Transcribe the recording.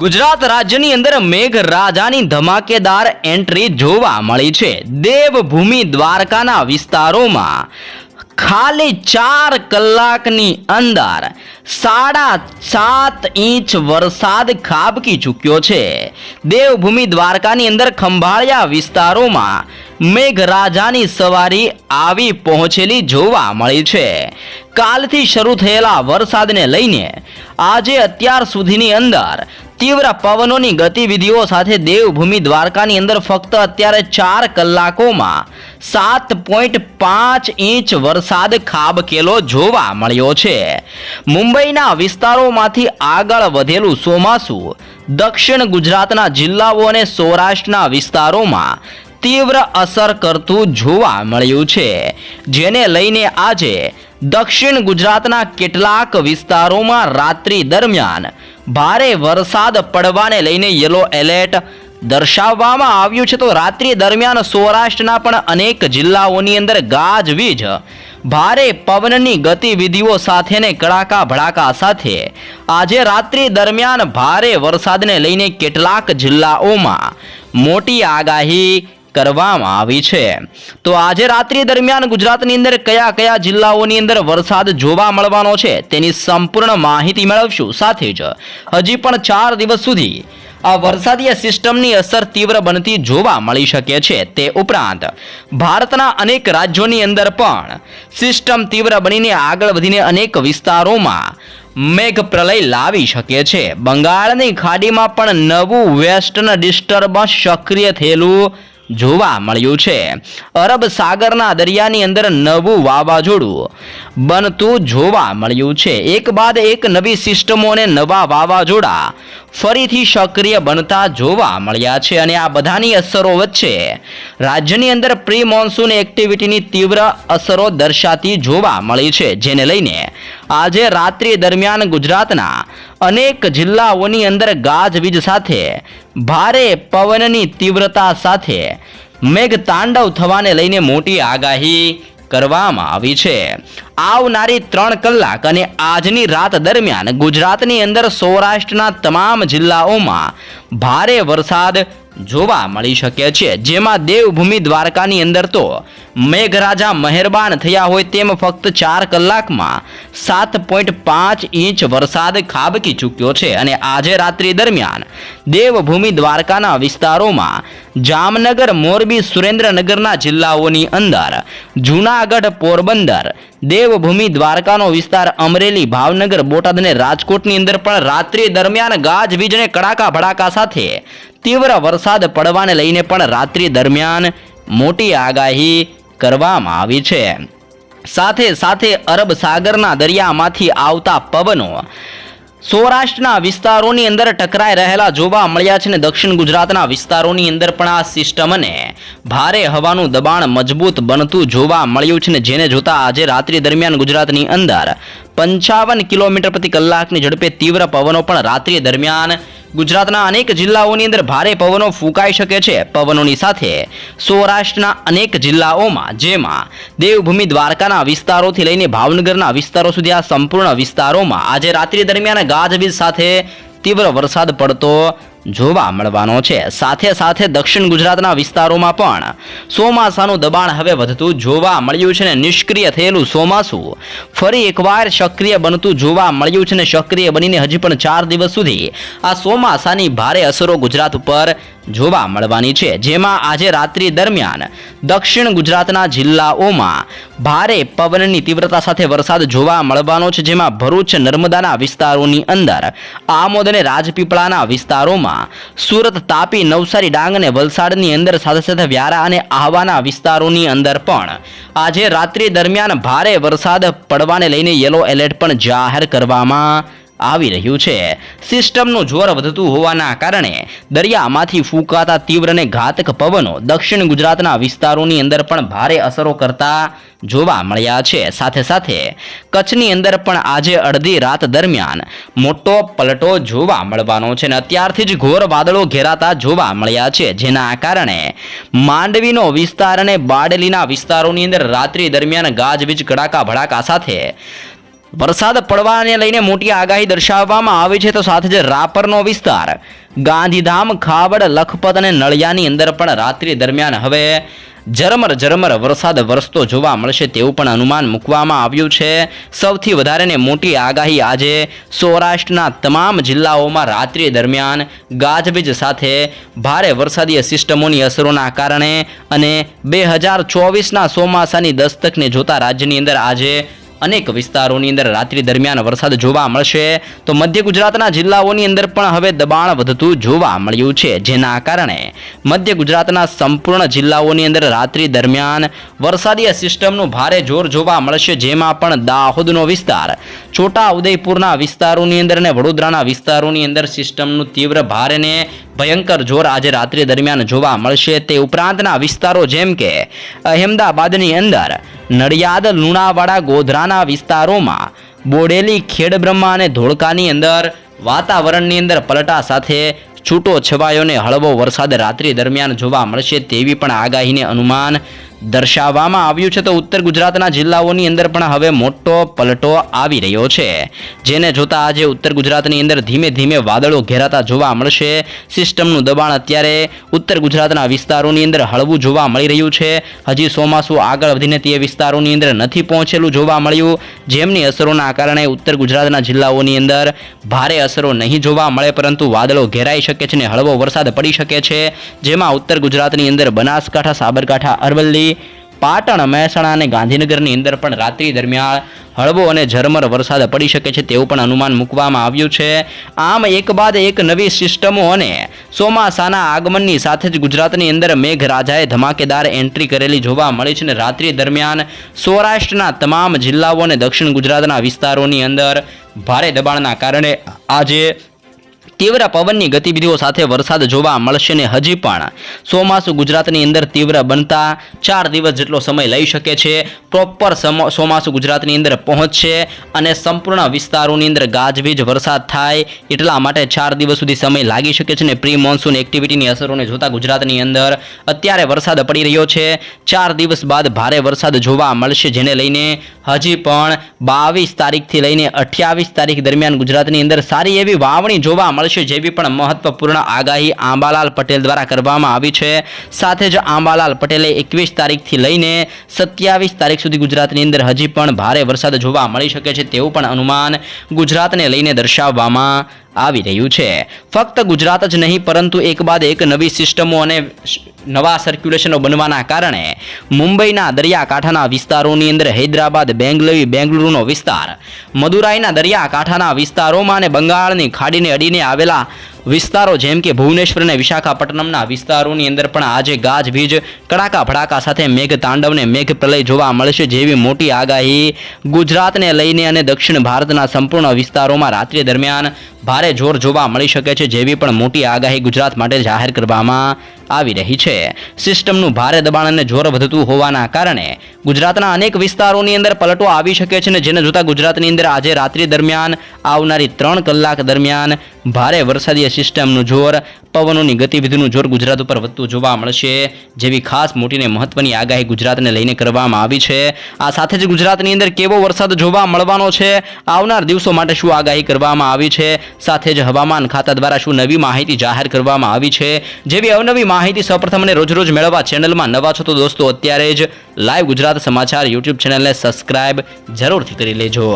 ગુજરાત રાજ્યની અંદર મેઘરાજાની ધમાકેદાર એન્ટ્રી જોવા મળી છે. દેવભૂમિ દ્વારકાના વિસ્તારોમાં ખાલી ચાર કલાકની અંદર સાડા સાત ઇંચ વરસાદ ખાબકી ચૂક્યો છે. દેવભૂમિ દ્વારકાની અંદર ખંભાળિયા વિસ્તારોમાં મેઘરાજાની સવારી આવી પહોંચેલી જોવા મળી છે. કાલથી શરૂ થયેલા વરસાદને લઈને આજે અત્યાર સુધીની અંદર તીવ્ર પવનોની ગતિવિધિઓ સાથે દેવભૂમિ દ્વારકાની અંદર ફક્ત અત્યારે ચાર કલાકોમાં સાત પોઈન્ટ પાંચ ઇંચ વરસાદ ખાબકેલો જોવા મળ્યો છે. મુંબઈના વિસ્તારોમાંથી આગળ વધેલું ચોમાસું દક્ષિણ ગુજરાતના જિલ્લાઓ અને સૌરાષ્ટ્રના વિસ્તારોમાં તીવ્ર અસર કરતું જોવા મળ્યું છે. જેને લઈને આજે દક્ષિણ ગુજરાતના કેટલાક વિસ્તારોમાં રાત્રિ દરમિયાન ભારે વરસાદ પડવાને લઈને યલો એલર્ટ દર્શાવવામાં આવ્યું છે. તો રાત્રિ દરમિયાન સૌરાષ્ટ્રના પણ અનેક જિલ્લાઓની અંદર ગાજવીજ ભારે પવનની ગતિવિધિઓ સાથેને કડાકા ભડાકા સાથે. આજે રાત્રિ દરમિયાન ભારે વરસાદને લઈને કેટલાક જિલ્લાઓમાં મોટી આગાહી કરવામાં આવી છે. તો આજે રાત્રિ દરમિયાન ગુજરાતની અંદર કયા કયા જિલ્લાઓની અંદર વરસાદ જોવા મળવાનો છે તેની સંપૂર્ણ માહિતી મેળવશું સાથે જ. હજી પણ ચાર દિવસ સુધી આ વરસાદીય સિસ્ટમની અસર તીવ્ર બનતી જોવા મળી શકે છે તે ઉપરાંત ભારતના અનેક રાજ્યોની અંદર પણ સિસ્ટમ તીવ્ર બનીને આગળ વધીને અનેક વિસ્તારોમાં મેઘ પ્રલય લાવી શકે છે. બંગાળની ખાડીમાં પણ નવું વેસ્ટર્ન ડિસ્ટર્બન્સ સક્રિય થયેલું જોવા મળ્યું છે. અરબ સાગરના દરિયાની અંદર નવું વાવાઝોડું બનતું જોવા મળ્યું છે. એક બાદ એક નવી સિસ્ટમો અને નવા વાવાઝોડા ફરીથી સક્રિય બનતા જોવા મળ્યા છે અને આ બધાની અસરો વચ્ચે રાજ્યની અંદર પ્રી મોન્સૂન એક્ટિવિટીની તીવ્ર અસરો દર્શાતી જોવા મળી છે. જેને લઈને આજે રાત્રિ દરમિયાન ગુજરાતના અનેક જિલ્લાઓની અંદર ગાજવીજ સાથે, ભારે પવનની તીવ્રતા સાથે મેઘતાંડવ થવાને લઈને મોટી આગાહી કરવામાં આવી છે. આવનારી ત્રણ કલાક અને આજની રાત દરમિયાન ગુજરાતની અંદર સૌરાષ્ટ્રના તમામ જિલ્લાઓમાં ભારે વરસાદ જોવા મળી શકે છે. જેમાં દેવભૂમિ દ્વારકાની અંદર તો મેઘરાજા મહેરબાન થયા હોય તેમ ફક્ત ચાર કલાકમાં સાત પોઈન્ટ પાંચ ઇંચ વરસાદ ખાબકી ચૂક્યો છે. અને આજે રાત્રિ દરમિયાન દેવભૂમિ દ્વારકાના વિસ્તારોમાં જામનગર, મોરબી, સુરેન્દ્રનગરના જિલ્લાઓની અંદર જૂનાગઢ પોરબંદર, દેવભૂમિ દ્વારકાનો વિસ્તાર અમરેલી, ભાવનગર, બોટાદ અને રાજકોટની અંદર પણ રાત્રિ દરમિયાન ગાજવીજ અને કડાકા ભડાકા સાથે તીવ્ર વરસાદ પડવાને લઈને પણ રાત્રિ દરમિયાન મોટી આગાહી કરવામાં આવી છે. સાથે સાથે અરબ સાગરના દરિયામાંથી આવતા પવનો સૌરાષ્ટ્રના વિસ્તારોની અંદર ટકરાઈ રહેલા જોવા મળ્યા છે ને દક્ષિણ ગુજરાતના વિસ્તારોની અંદર પણ આ સિસ્ટમને ભારે હવાનું દબાણ મજબૂત બનતું જોવા મળ્યું છે ને જેને જોતા આજે રાત્રિ દરમિયાન ગુજરાતની અંદર પંચાવન કિલોમીટર પ્રતિ કલાકની ઝડપે તીવ્ર પવનો પણ રાત્રિ દરમિયાન ગુજરાતના અનેક જિલ્લાઓની અંદર ભારે પવનો ફૂંકાઈ શકે છે. પવનોની સાથે સૌરાષ્ટ્રના અનેક જિલ્લાઓમાં, જેમાં દેવભૂમિ દ્વારકાના વિસ્તારોથી લઈને ભાવનગરના વિસ્તારો સુધી આ સંપૂર્ણ વિસ્તારોમાં આજે રાત્રિ દરમિયાન ગાજવીજ સાથે તીવ્ર વરસાદ પડતો જોવા મળવાનો છે. સાથે સાથે દક્ષિણ ગુજરાતના વિસ્તારોમાં પણ ચોમાસાનું દબાણ હવે વધતું જોવા મળ્યું છે ને નિષ્ક્રિય થયેલું ચોમાસું ફરી એકવાર સક્રિય બનતું જોવા મળ્યું છે ને સક્રિય બનીને હજી પણ ચાર દિવસ સુધી આ ચોમાસાની ભારે અસરો ગુજરાત ઉપર જોવા મળવાની છે. જેમાં આજે રાત્રિ દરમિયાન દક્ષિણ ગુજરાતના જિલ્લાઓમાં ભારે પવનની તીવ્રતા સાથે વરસાદ જોવા મળવાનો છે. જેમાં ભરૂચ, નર્મદાના વિસ્તારોની અંદર, આમોદ અને રાજપીપળાના વિસ્તારોમાં સુરત, તાપી, નવસારી, ડાંગ અને વલસાડની અંદર, સાથે સાથે વ્યારા અને આહવાના વિસ્તારોની અંદર પણ આજે રાત્રિ દરમિયાન ભારે વરસાદ પડવાને લઈને યલો એલર્ટ પણ જાહેર કરવામાં આવી રહ્યું છે. સિસ્ટમનું જોર વધતું હોવાના કારણે દરિયામાંથી ફૂંકાતા તીવ્ર અને ઘાતક પવનો દક્ષિણ ગુજરાતના વિસ્તારોની અંદર પણ ભારે અસરો કરતા જોવા મળ્યા છે. સાથે સાથે કચ્છની અંદર પણ આજે અડધી રાત દરમિયાન મોટો પલટો જોવા મળવાનો છે અને અત્યારથી જ ઘોર વાદળો ઘેરાતા જોવા મળ્યા છે. જેના કારણે માંડવીનો વિસ્તાર અને બાડલીના વિસ્તારોની અંદર રાત્રિ દરમિયાન ગાજવીજ કડાકા ભડાકા સાથે વરસાદ પડવાને લઈને મોટી આગાહી દર્શાવવામાં આવી છે. તો સાથે જ રાપરનો વિસ્તાર, ગાંધીધામ, ખાવડ, લખપત અને નળિયાની અંદર પણ રાત્રિ દરમિયાન હવે ઝરમર ઝરમર વરસાદ વરસતો જોવા મળશે તેવું પણ અનુમાન મૂકવામાં આવ્યું છે. સૌથી વધારે ને મોટી આગાહી આજે સૌરાષ્ટ્રના તમામ જિલ્લાઓમાં રાત્રિ દરમિયાન ગાજવીજ સાથે ભારે વરસાદીય સિસ્ટમોની અસરોના કારણે અને બે હજાર ચોવીસના ચોમાસાની દસ્તકને જોતા રાજ્યની અંદર આજે અનેક વિસ્તારોની અંદર રાત્રિ દરમિયાન વરસાદ જોવા મળશે. તો મધ્ય ગુજરાતના જિલ્લાઓની અંદર પણ હવે દબાણ વધતું જોવા મળ્યું છે. જેના કારણે મધ્ય ગુજરાતના સંપૂર્ણ જિલ્લાઓની અંદર રાત્રિ દરમિયાન વરસાદીય સિસ્ટમનું ભારે જોર જોવા મળશે. જેમાં પણ દાહોદનો વિસ્તાર છોટા ઉદયપુરના વિસ્તારોની અંદર અને વડોદરાના વિસ્તારોની અંદર સિસ્ટમનું તીવ્ર ભારે ભયંકર જોર આજે રાત્રિ દરમિયાન જોવા મળશે તે ઉપરાંતના વિસ્તારો જેમ કે અહેમદાબાદની અંદર નડિયાદ, લુણાવાડા, ગોધરાના વિસ્તારોમાં બોડેલી, ખેડબ્રહ્મા અને ધોળકાની અંદર વાતાવરણની અંદર પલટા સાથે છૂટો છવાયોને હળવો વરસાદ રાત્રિ દરમિયાન જોવા મળશે તેવી પણ આગાહીને અનુમાન દર્શાવવામાં આવ્યું છે તો ઉત્તર ગુજરાતના જિલ્લાઓની અંદર પણ હવે મોટો પલટો આવી રહ્યો છે. જેને જોતા આજે ઉત્તર ગુજરાતની અંદર ધીમે ધીમે વાદળો ઘેરાતા જોવા મળશે. સિસ્ટમનું દબાણ અત્યારે ઉત્તર ગુજરાતના વિસ્તારોની અંદર હળવું જોવા મળી રહ્યું છે. હજી ચોમાસું આગળ વધીને તે વિસ્તારોની અંદર નથી પહોંચેલું જોવા મળ્યું. જેમની અસરોના કારણે ઉત્તર ગુજરાતના જિલ્લાઓની અંદર ભારે અસરો નહીં જોવા મળે, પરંતુ વાદળો ઘેરાઈ શકે છે અને હળવો વરસાદ પડી શકે છે. જેમાં ઉત્તર ગુજરાતની અંદર બનાસકાંઠા, સાબરકાંઠા, અરવલ્લી પાટણ, મહેસાણા અને ગાંધીનગરની અંદર પણ રાત્રિ દરમિયાન હળવો અને ઝરમર વરસાદ પડી શકે છે તેવું પણ અનુમાન મૂકવામાં આવ્યું છે. આમ એક બાદ એક નવી સિસ્ટમો અને ચોમાસાના આગમનની સાથે જ ગુજરાતની અંદર મેઘરાજાએ ધમાકેદાર એન્ટ્રી કરેલી જોવા મળી છે અને રાત્રિ દરમિયાન સૌરાષ્ટ્રના તમામ જિલ્લાઓ અને દક્ષિણ ગુજરાતના વિસ્તારોની અંદર ભારે દબાણના કારણે આજે તીવ્ર પવનની ગતિવિધિઓ સાથે વરસાદ જોવા મળશે ને હજી પણ. ચોમાસું ગુજરાતની અંદર તીવ્ર બનતા ચાર દિવસ જેટલો સમય લઈ શકે છે. પ્રોપર ચોમાસું ગુજરાતની અંદર પહોંચશે અને સંપૂર્ણ વિસ્તારોની અંદર ગાજવીજ વરસાદ થાય એટલા માટે ચાર દિવસ સુધી સમય લાગી શકે છે ને પ્રી મોન્સૂન એક્ટિવિટીની અસરોને જોતા ગુજરાતની અંદર અત્યારે વરસાદ પડી રહ્યો છે. ચાર દિવસ બાદ ભારે વરસાદ જોવા મળશે જેને લઈને હજી પણ બાવીસ તારીખથી લઈને અઠ્યાવીસ તારીખ દરમિયાન ગુજરાતની અંદર સારી એવી વાવણી જોવા મળશે જેવી પણ મહત્વપૂર્ણ આગાહી આંબાલાલ પટેલ દ્વારા કરવામાં આવી છે, સાથે જ આંબાલાલ પટેલે એકવીસ તારીખથી લઈને સત્યાવીસ તારીખ સુધી ગુજરાતની અંદર હજી પણ ભારે વરસાદ જોવા મળી શકે છે તેવું પણ અનુમાન ગુજરાતને લઈને દર્શાવવામાં આવી રહ્યું છે. ફક્ત ગુજરાત જ નહીં, પરંતુ એક બાદ એક નવી સિસ્ટમો અને નવા સર્ક્યુલેશનો બનવાના કારણે મુંબઈના દરિયાકાંઠાના વિસ્તારોની અંદર હૈદરાબાદ, બેંગલવી, બેંગલુરુનો વિસ્તાર. મદુરાઈના દરિયાકાંઠાના વિસ્તારોમાં અને બંગાળની ખાડીને અડીને આવેલા વિસ્તારો, જેમ કે ભુવનેશ્વર અને વિશાખાપટ્ટનમના વિસ્તારોની અંદર પણ આજે ગાજવીજ કડાકા, ભડાકા સાથે મેઘ તાંડવને મેઘ પ્રલય જોવા મળશે જેવી મોટી આગાહી ગુજરાતને લઈને અને દક્ષિણ ભારતના સંપૂર્ણ વિસ્તારોમાં રાત્રિ દરમિયાન ભારે જોર જોવા મળી શકે છે જેવી પણ મોટી આગાહી ગુજરાત માટે જાહેર કરવામાં આવી રહી છે. સિસ્ટમનું ભારે દબાણ અને જોર વધતું હોવાના કારણે ગુજરાતના અનેક વિસ્તારોની અંદર પલટો આવી શકે છે ને જેને જોતા ગુજરાતની અંદર આજે રાત્રિ દરમિયાન, આવનારી ત્રણ કલાક દરમિયાન ભારે વરસાદીય સિસ્ટમનું જોર, પવનોની ગતિવિધિનું જોર ગુજરાત ઉપર વધતું જોવા મળશે. જેવી ખાસ મોટીને મહત્વની આગાહી ગુજરાતને લઈને કરવામાં આવી છે. આ સાથે જ ગુજરાતની અંદર કેવો વરસાદ જોવા મળવાનો છે? આવનાર દિવસો માટે શું આગાહી કરવામાં આવી છે? સાથે જ હવામાન ખાતા દ્વારા શું નવી માહિતી જાહેર કરવામાં આવી છે? જેવી અવનવી માહિતી સૌપ્રથમ અને રોજ રોજ મેળવવા ચેનલમાં નવા છો તો દોસ્તો, અત્યારે જ લાઈવ ગુજરાત સમાચાર યુટ્યુબ ચેનલને સબસ્ક્રાઇબ જરૂરથી કરી લેજો.